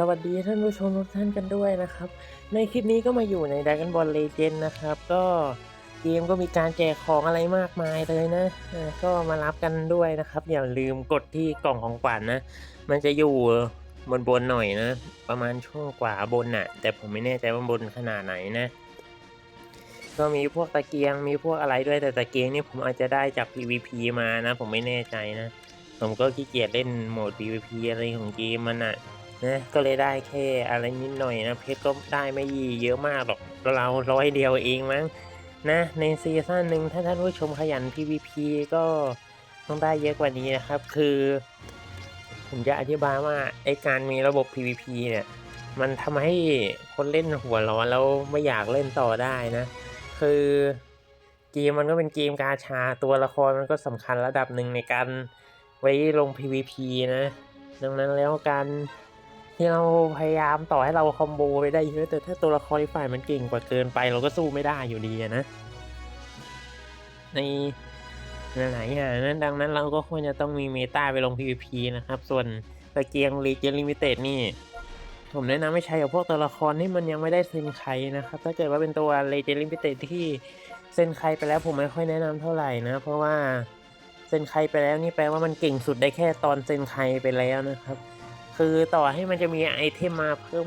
สวัสดีท่านผู้ชมทุกท่านกันด้วยนะครับ ในคลิปนี้ก็มาอยู่ใน Dragon Ball Legend นะครับ ก็เกมก็มีการแจกของอะไรมากมายเลยนะก็มารับกันด้วยนะครับ อย่าลืมกดที่กล่องของขวัญนนะ มันจะอยู่บนบนหน่อยนะ ประมาณช่วงขวาบนน่ะ แต่ผมไม่แน่ใจว่าบนขนาดไหนนะ ก็มีพวกตะเกียงมีพวกอะไรด้วยแต่ตะเกียงนี่ผมอาจจะได้จาก PVP มานะ ผมไม่แน่ใจนะ ผมก็ขี้เกียจเล่นโหมด PVP อะไรของเกมมันอะ นะก็เลยได้แค่อะไรนิดหน่อยนะเพชรก็ได้ไม่ยีเยอะมากหรอกเราร้อยเดียวเองมั้งนะในซีซั่นหนึ่งถ้าท่านผู้ชมขยัน PVP ก็ต้องได้เยอะกว่านี้นะครับ คือ ผมจะอธิบายว่าไอการมีระบบ PVP เนี่ย มันทำให้คนเล่นหัวร้อนแล้วไม่อยากเล่นต่อได้นะ คือเกมมันก็เป็นเกมกาชาตัวละครมันก็สำคัญระดับหนึ่งในการไว้ลง PVP นะ ดังนั้นแล้วการ ที่เราพยายามต่อให้เราคอมโบไปได้เยอะแต่ถ้าตัวละครอีฝ่ายมันเก่งกว่าเกินไป เราก็สู้ไม่ได้อยู่ดีนะ ในหลายๆอย่างนั้นดังนั้นเราก็ควรจะต้องมีเมตาไปลง PVP นะครับ ส่วนตะเกียงลีเจนลิมิเต็ดนี่ ผมแนะนำให้ใช้กับพวกตัวละครที่มันยังไม่ได้เซ็นใครนะครับ ถ้าเกิดว่าเป็นตัวเลเจนลิมิเต็ดที่เซ็นใครไปแล้วผมไม่ค่อยแนะนำเท่าไหร่นะ เพราะว่าเซ็นใครไปแล้วนี่แปลว่ามันเก่งสุดได้แค่ตอนเซ็นใครไปแล้วนะครับ คือต่อให้มันจะมีไอเทมมาเพิ่ม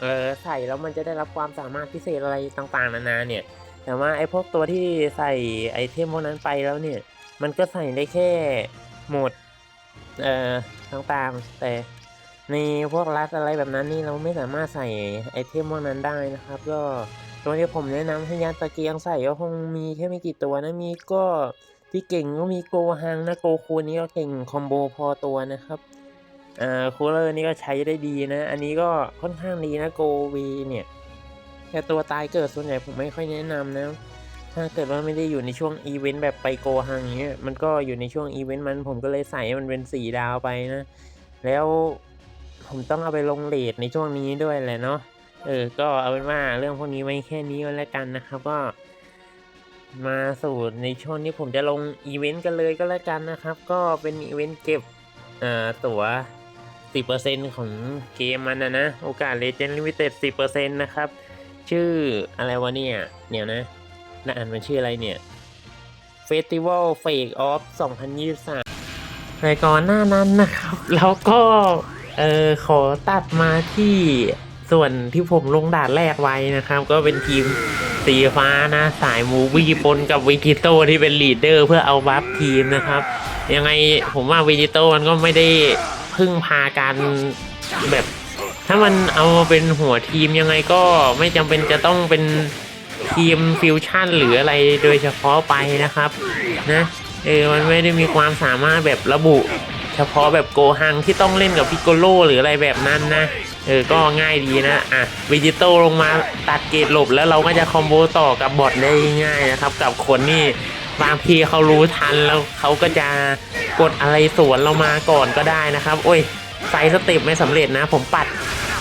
เออใส่แล้วมันจะได้รับความสามารถพิเศษอะไรต่างๆ นานาเนี่ย แต่ว่าไอพวกตัวที่ใส่ไอเทมพวกนั้นไปแล้วเนี่ย มันก็ใส่ได้แค่โหมดเอ่อต่างๆ แต่ในพวกรัดอะไรแบบนั้นนี่เราไม่สามารถใส่ไอเทมพวกนั้นได้นะครับ ก็ตัวที่ผมแนะนำให้ยันตะเกียงใส่ก็คงมีแค่ไม่กี่ตัวนะมีก็ที่เก่งก็มีโกฮังนะโกคูนี่ก็เก่งคอมโบพอตัวนะครับ อ่าคูลเลอร์นี่ก็ใช้ได้ดีนะ อันนี้ก็ค่อนข้างดีนะโกวีเนี่ย แต่ตัวตายเกิดส่วนใหญ่ผมไม่ค่อยแนะนำนะ ถ้าเกิดว่าไม่ได้อยู่ในช่วงอีเวนต์แบบไปโกฮังอย่างเงี้ย มันก็อยู่ในช่วงอีเวนต์มันผมก็เลยใส่มันเป็นสีดาวไปนะ แล้วผมต้องเอาไปลงเลทในช่วงนี้ด้วยแหละเนาะ เออ ก็เอาเป็นว่าเรื่องพวกนี้ไว้แค่นี้ก็แล้วกันนะครับก็มาสู่ในช่วงนี้ผมจะลงอีเวนต์กันเลยก็แล้วกันนะครับ ก็เป็นอีเวนต์เก็บอ่าตั๋ว 10%ของเกมมันนะนะ โอกาส Legend Limited 10%นะครับ ชื่ออะไรวะเนี่ยเดี๋ยวนะน่าอ่านมันชื่ออะไรเนี่ย Festival Fake Off 2023 ในก่อนหน้านั้นนะครับ แล้วก็เออขอตัดมาที่ส่วนที่ผมลงด่านแรกไว้นะครับ ก็เป็นทีมสีฟ้านะ สายมูวี่ปนกับวิกิโตที่เป็นลีดเดอร์เพื่อเอาบัฟทีมนะครับ ยังไงผมว่าวิจิโตมันก็ไม่ได้ พึ่งพาการแบบ ถ้ามันเอามาเป็นหัวทีมยังไงก็ไม่จำเป็นจะต้องเป็นทีมฟิวชั่นหรืออะไรโดยเฉพาะไปนะครับนะเออมันไม่ได้มีความสามารถแบบระบุ เฉพาะแบบโกฮังที่ต้องเล่นกับพิกโกโลหรืออะไรแบบนั้นนะเออก็ง่ายดีนะอะวิจิโตลงมาตัดเกตหลบแล้วเราก็จะคอมโบต่อกับบอทได้ง่ายนะครับ กับคนนี่ บางทีเขารู้ทันแล้วเขาก็จะกดอะไรสวนเรามาก่อนก็ได้นะครับ โอ้ยไซสเต็ปไม่สำเร็จนะ ผมปัด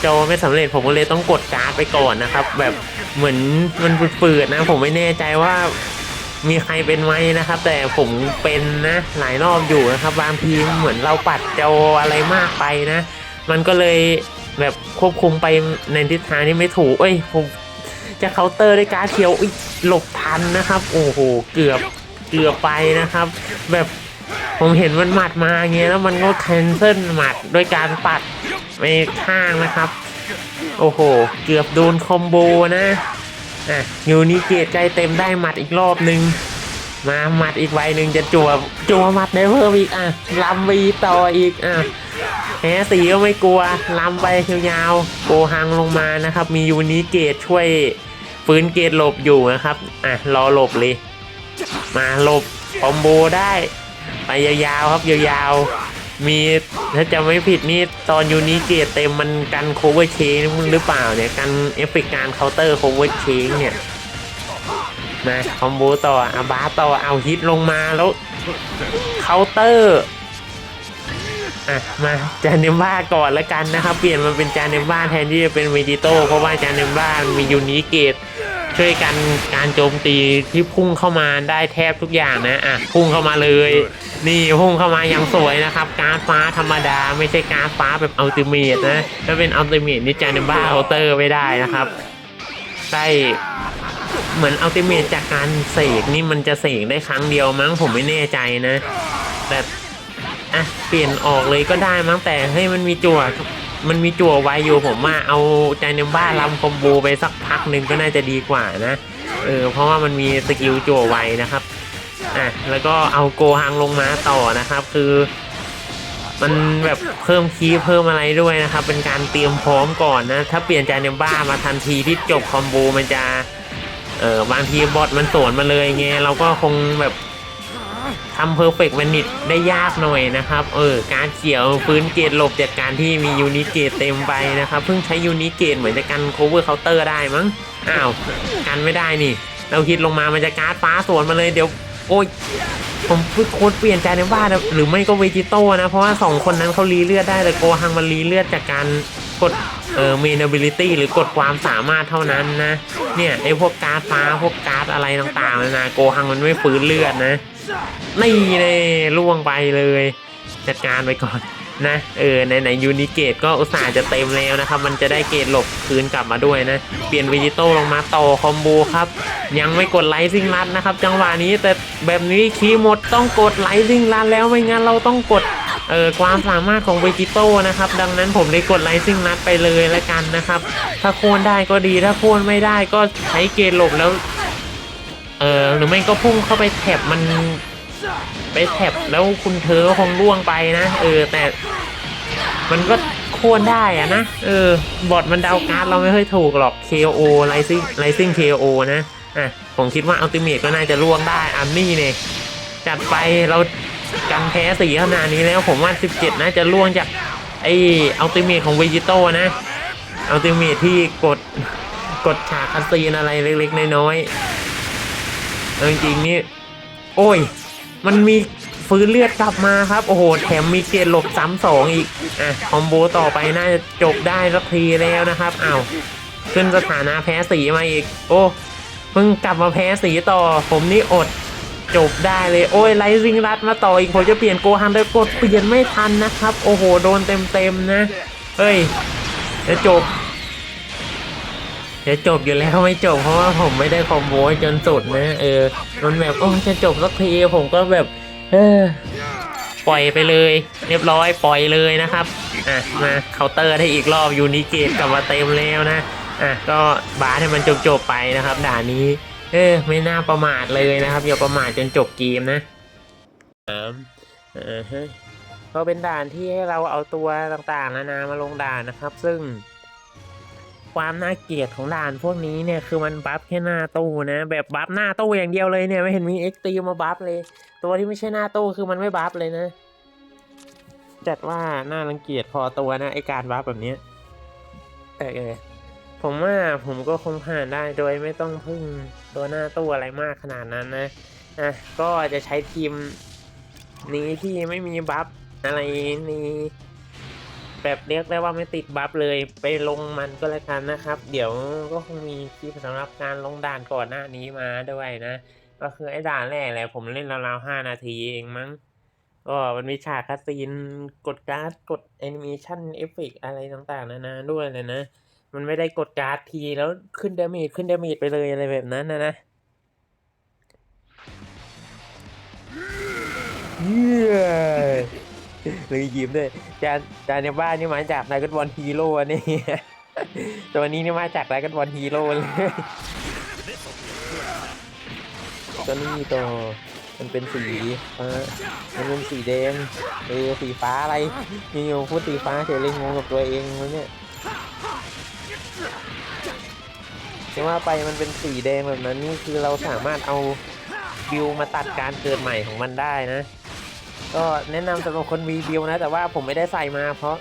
จอไม่สำเร็จผมก็เลยต้องกดการ์ดไปก่อนนะครับ แบบเหมือนมันฝืดๆนะ ผมไม่แน่ใจว่ามีใครเป็นไหมนะครับ แต่ผมเป็นนะหลายรอบอยู่นะครับ บางทีเหมือนเราปัดจออะไรมากไปนะ มันก็เลยแบบควบคุมไปในทิศทางที่ไม่ถูกเอ้ยผมจะเคาน์เตอร์ด้วยการเขียวอุ๊ยหลบทันนะครับ โอ้โห เกือบ เกือบไปนะครับ แบบผมเห็นมันหมัดมาเงี้ยแล้วมันก็แคนเซิลหมัดด้วยการปัดไปข้างนะครับ โอ้โห เกือบโดนคอมโบนะอะยูนิเกตใจเต็มได้หมัดอีกรอบนึง มาหมัดอีกใบหนึ่งจะจั่วจั่วหมัดได้เพิ่มอีกอะลำวีต่ออีกอะแพ้สีก็ไม่กลัวลำไปยาวๆโกหังลงมานะครับ มียูนิเกตช่วยฟื้นเกตหลบอยู่นะครับ อะ รอหลบเลย มาหลบคอมโบได้ไปยาวๆครับยาวๆ มีถ้าจะไม่ผิดนี่ตอนยูนิเกตเต็มมันกันโคเวอร์เชงหรือเปล่าเนี่ยกันเอฟเฟกการเคาน์เตอร์โคเวอร์เชงเนี่ยมาคอมโบต่ออาบาต่อเอาฮิตลงมาแล้วเคาน์เตอร์อะมาจานเนมบ้าก่อนแล้วกันนะครับ เปลี่ยนมาเป็นจานเนมบ้าแทนที่จะเป็นเวจิโต้เพราะว่าจานเนมบ้ามียูนิเกต ช่วยกันการโจมตีที่พุ่งเข้ามาได้แทบทุกอย่างนะอะพุ่งเข้ามาเลย นี่พุ่งเข้ามาอย่างสวยนะครับ การดฟ้าธรรมดาไม่ใช่การดฟ้าแบบอัลติเมทนะถ้าเป็นอัลติเมทนี่จานิบ้าเคาน์เตอร์ไม่ได้นะครับได้เหมือนอัลติเมทจากการเสกนี่มันจะเสกได้ครั้งเดียวมั้งผมไม่แน่ใจนะ แต่อะเปลี่ยนออกเลยก็ได้มั้งแต่ให้มันมีจั่ว มันมีจั่วไวอยู่ผมว่าเอาจานิบ้าลำคอมโบไปสักพักหนึ่งก็น่าจะดีกว่านะ เออ เพราะว่ามันมีสกิลจั่วไวนะครับ อะ แล้วก็เอาโกฮังลงมาต่อนะครับ คือ มันแบบเพิ่มคีเพิ่มอะไรด้วยนะครับ เป็นการเตรียมพร้อมก่อนนะ ถ้าเปลี่ยนจานเนมบ้ามาทันทีที่จบคอมโบมันจะ เออบางทีบอทมันสวนมาเลยไงเราก็คงแบบ ทำเพอร์เฟกต์มันนิดได้ยากหน่อยนะครับ เออ การเขียวฟื้นเกตหลบจากการที่มียูนิเกตเต็มไปนะครับ เพิ่งใช้ยูนิเกตเหมือนจะกันโคเวอร์เคาน์เตอร์ได้มั้ง อ้าว กันไม่ได้นี่ เราคิดลงมามันจะการ์ดฟ้าสวนมาเลยเดี๋ยวโอ้ยผมโค้ดเปลี่ยนใจในบ้านนะหรือไม่ก็เวจิโต้นะ เพราะว่าสองคนนั้นเขารีเลือดได้แต่โกฮังมันรีเลือดจากการกดเอ่อเมน ability หรือกดความสามารถเท่านั้นนะ เนี่ยไอพวกการ์ดฟ้าพวกการ์ดอะไรต่างๆนานะโกฮังมันไม่ฟื้นเลือดนะ นี่เลยล่วงไปเลย จัดการไปก่อนนะ เออในไหนยูนิเกตก็อุตส่าห์จะเต็มแล้วนะครับ มันจะได้เกตหลบคืนกลับมาด้วยนะ เปลี่ยนวิจิโต้ลงมาต่อคอมโบครับ ยังไม่กดไลซิงรัดนะครับ จังหวะนี้แต่แบบนี้คีหมดต้องกดไลซิงรัดแล้วไม่งั้นเราต้องกดเออความสามารถของเวจิโต้นะครับ ดังนั้นผมเลยกดไลซิงรัดไปเลยล้วกันนะครับ ถ้าโค่นได้ก็ดีถ้าโค่นไม่ได้ก็ใช้เกตหลบแล้ว เออหรือไม่ก็พุ่งเข้าไปแถบมันไปแท็บแล้วคุณเธอคงล่วงไปนะ เออ แต่ มันก็โค่นได้อะนะ เออ บอทมันเดาการ์ดเราไม่ค่อยถูกหรอก KO ไลซิ่งไลซิ่ง KO นะ อะ ผมคิดว่าอัลติเมทก็น่าจะล่วงได้อันนี้เนี่ยจัดไปเรากันแพ้สีขนาดนี้แล้วผมว่า 17 น่าจะล่วงจากไออัลติเมทของเวจิโตนะอัลติเมทที่กดกดฉากคัสซีนอะไรเล็กๆน้อยๆ เอาจริงๆนี่ โอ้ย มันมีฟื้นเลือดกลับมาครับ โอ้โห แถมมีเกณฑ์หลบซ้ำสองอีก อะ คอมโบต่อไปน่าจะจบได้สักทีแล้วนะครับอ้าวขึ้นสถานะแพ้สีมาอีก โอ้เพิ่งกลับมาแพ้สีต่อ ผมนี่อดจบได้เลย โอ้ยไลซิงรัดมาต่ออีก ผมจะเปลี่ยนโกฮังแต่กดเปลี่ยนไม่ทันนะครับ โอ้โห โดนเต็มๆนะ เฮ้ย จะจบ จะจบอยู่แล้วไม่จบเพราะว่าผมไม่ได้คอมโบจนสุดนะเออมันแบบโอ้จะจบสักทีผมก็แบบ เออปล่อยไปเลย เรียบร้อยปล่อยเลยนะครับอะมาเคาน์เตอร์ได้อีกรอบยูนิเกตกลับมาเต็มแล้วนะอะก็บาสให้มันจบๆไปนะครับ ด่านนี้ เออไม่น่าประมาทเลยนะครับอย่าประมาทจนจบเกมนะสามอ่าฮะก็เป็นด่านที่ให้เราเอาตัวต่างๆนานามาลงด่านนะครับ ซึ่ง ความน่าเกลียดของด่านพวกนี้เนี่ยคือมันบัฟแค่หน้าตู้นะ แบบบัฟหน้าตู้อย่างเดียวเลยเนี่ยไม่เห็นมีเอ็กตีมาบัฟเลย ตัวที่ไม่ใช่หน้าตู้คือมันไม่บัฟเลยนะ จัดว่าน่ารังเกียจพอตัวนะไอการบัฟแบบนี้ยเออเออผมว่าผมก็คงผ่านได้โดยไม่ต้องพึ่งตัวหน้าตู้อะไรมากขนาดนั้นนะอะก็จะใช้ทีมนี้ที่ไม่มีบัฟอะไรนี้ แบบเรียกได้ว่าไม่ติดบัฟเลยไปลงมันก็แล้วกันนะครับ เดี๋ยวก็คงมีคลิปสำหรับการลงด่านก่อนหน้านี้มาด้วยนะ ก็คือไอ้ด่านแรกแหละผมเล่นราวๆห้านาทีเองมั้งก็มันมีฉากคัสซีนกดการ์ดกดแอนิเมชันเอฟเฟกอะไรต่างๆนานาด้วยเลยนะ มันไม่ได้กดการ์ดทีแล้วขึ้นเดาเมจขึ้นเดาเมจไปเลยอะไรแบบนั้นนะนะเย้ เลยยิ้มด้วยจานจานในบ้านนี่มาจากไดกันบอลฮีโร่นี่ตัวนี้นี่มาจากไดกันบอลฮีโร่เลยตัวนี้ตัวมันเป็นสีมันเป็นสีแดงเออสีฟ้าอะไรนี่อยู่พูดสีฟ้าเฉยเลยงงกับตัวเองวะเนี่ยจะว่าไปมันเป็นสีแดงแบบนั้นนี่คือเราสามารถเอาบิวมาตัดการเกิดใหม่ของมันได้นะ ก็แนะนำสำหรับคนมีบิวนะ แต่ว่าผมไม่ได้ใส่มา เพราะ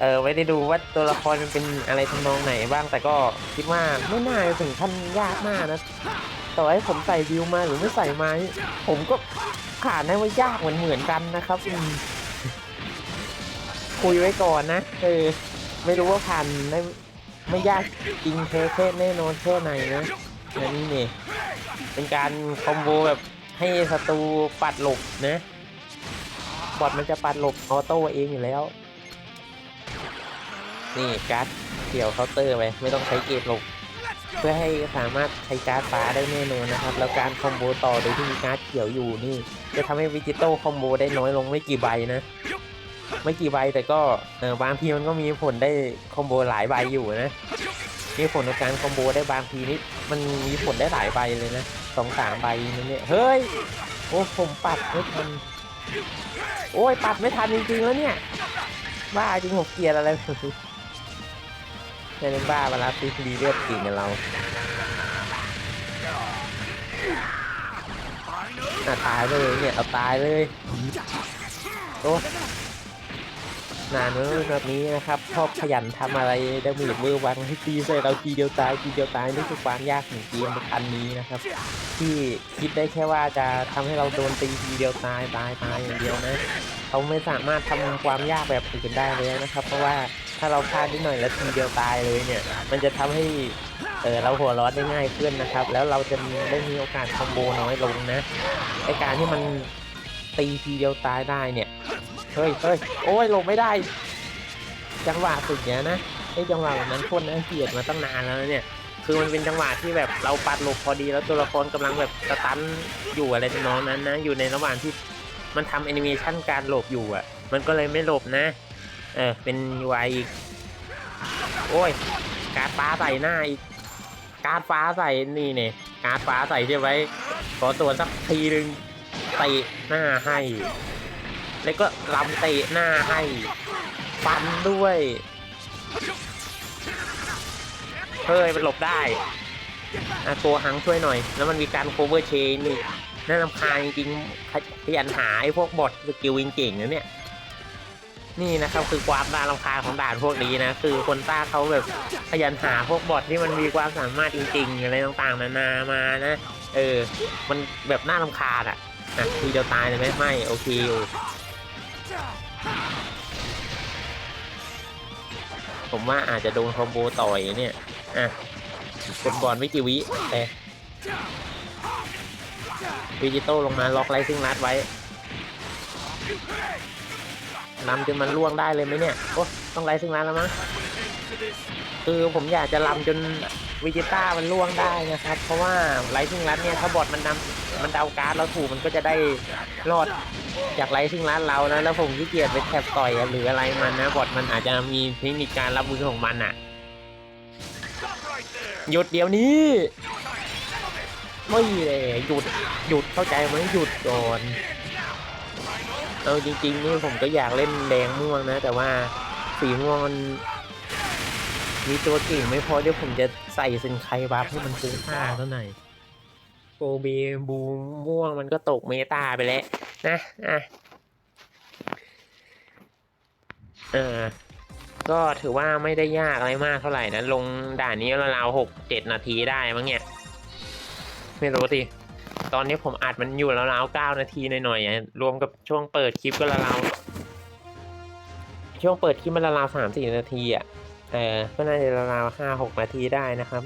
เออไม่ได้ดูว่าตัวละครมันเป็นอะไรทำนองไหนบ้างแต่ก็คิดว่าไม่น่าจะถึงขั้นยากมากนะต่อให้ผมใส่วิวมาหรือไม่ใส่มา ผมก็ผ่านได้ว่ายากเหมือนเหมือนกันนะครับคุยไว้ก่อนนะเออไม่รู้ว่าผ่านได้ไม่ยากจริงแท้แค่แน่นอนแค่ไหนนะนี่นี่เป็นการคอมโบแบบให้ศัตรูปัดหลบนะ บอทมันจะปัดหลบออโต้เองอยู่แล้ว นี่การ์ดเกี่ยวเคาน์เตอร์ไปไม่ต้องใช้เกตหลบเพื่อให้สามารถใช้การ์ดฟ้าได้แน่นอนนะครับ แล้วการคอมโบต่อโดยที่มีการ์ดเขียวอยู่นี่ จะทำให้วิจิโต้คอมโบได้น้อยลงไม่กี่ใบนะ ไม่กี่ใบแต่ก็บางทีมันก็มีผลได้คอมโบหลายใบอยู่นะมีผลในการคอมโบได้บางทีนี่มันมีผลได้หลายใบเลยนะสองสามใบนั่นเนี่ยเฮ้ยโอ้ผมปัดไม่ทัน โอ้ยปัดไม่ทันจริงๆแล้วเนี่ย บ้าจริงผมเกลียดอะไรแบบนี้เนี่ยเป็นบ้าเวลาตีดีเลือดกิ่งกันเราอะตายเลยเนี่ยเอาตายเลยโอ้ นานเนอะแบบนี้นะครับชอบขยันทำอะไรได้มีมือวังให้ตีใส่เราทีเดียวตายทีเดียวตายนี่คือความยากของเกมอันนี้นะครับ ที่คิดได้แค่ว่าจะทำให้เราโดนตีทีเดียวตายตายตายอย่างเดียวนะเขาไม่สามารถทำความยากแบบอื่นได้เลยนะครับ เพราะว่าถ้าเราพลาดนิดหน่อยแล้วทีเดียวตายเลยเนี่ย มันจะทำให้เออเราหัวร้อนได้ง่ายขึ้นนะครับ แล้วเราจะมีได้มีโอกาสคอมโบน้อยลงนะไอการที่มันตีทีเดียวตายได้เนี่ย เฮ้ยเฮ้ยโอ้ยลงไม่ได้ จังหวะสุดเนี้ยนะไอ้จังหวะแบบนั้นคนน่าเกลียดมาตั้งนานแล้วเนี่ย คือมันเป็นจังหวะที่แบบเราปัดหลบพอดีแล้วตัวละครกำลังแบบสตันอยู่อะไรทำนองนั้นนะ อยู่ในระหว่างที่มันทำแอนิเมชันการหลบอยู่อะ มันก็เลยไม่หลบนะ เออเป็น UI อีก โอ้ย การฟ้าใส่หน้าอีก การฟ้าใส่นี่เนี่ยการฟ้าใส่ใช่ไหมขอตัวสักทีหนึ่งเตะหน้าให้ แล้วก็ลำเตะหน้าให้ฟันด้วยเฮ้ยมันหลบได้อะตัวหังช่วยหน่อย แล้วมันมีการ cover chain นี่น่ารำคาญจริงๆขยันหาไอ้พวกบอทสกิลวิงเก่งนะเนี่ยนี่นะครับคือความน่ารำคาญของด่านพวกนี้นะคือคนต้าเขาแบบขยันหาพวกบอทที่มันมีความสามารถจริงๆอะไรต่างๆนานามานะเออมันแบบน่ารำคาญอะอะทีเดียวตายเลยไหมไม่โอเคอยู่ ผมว่าอาจจะโดนคอมโบต่อยเนี่ย อะกดก่อนไม่กี่วิแต่วิจิโต้ลงมาล็อกไลซิ่งรัดไว้นำจนมันล่วงได้เลยไหมเนี่ย โอ้ต้องไลซิ่งรัดแล้วมั้งคือผมอยากจะลำจนวิจิต้ามันล่วงได้นะครับ เพราะว่าไลซิ่งรัดเนี่ยถ้าบอดมันนำมันเดาการ์ดเราถูกมันก็จะได้รอด จากไลซิ่งรัดเรานะแล้วผมขี้เกียจไปแทบต่อยหรืออะไรมันนะบอดมันอาจจะมีเทคนิคการรับมือของมันอะหยุดเดี๋ยวนี้ไม่เลยหยุดหยุดเข้าใจไหมหยุดก่อนเอาจริงๆนี่ผมก็อยากเล่นแดงม่วงนะ แต่ว่าสีม่วงมันมีตัวเก่งไม่พอเดี๋ยวผมจะใส่เซนไคบัฟให้มันคุ้มค่าเท่าไหร่โกเบบูม่วงมันก็ตกเมตาไปแล้ว นะอะเออก็ถือว่าไม่ได้ยากอะไรมากเท่าไหร่นะลงด่านนี้ราวๆหกเจ็ดนาทีได้มั้งเนี่ย ไม่รู้สิตอนนี้ผมอัดมันอยู่ราวๆเก้านาทีหน่อยๆรวมกับช่วงเปิดคลิปก็ราวๆช่วงเปิดคลิปมันราวๆสามสี่นาทีอะเออก็น่าจะราวๆห้าหกนาทีได้นะครับ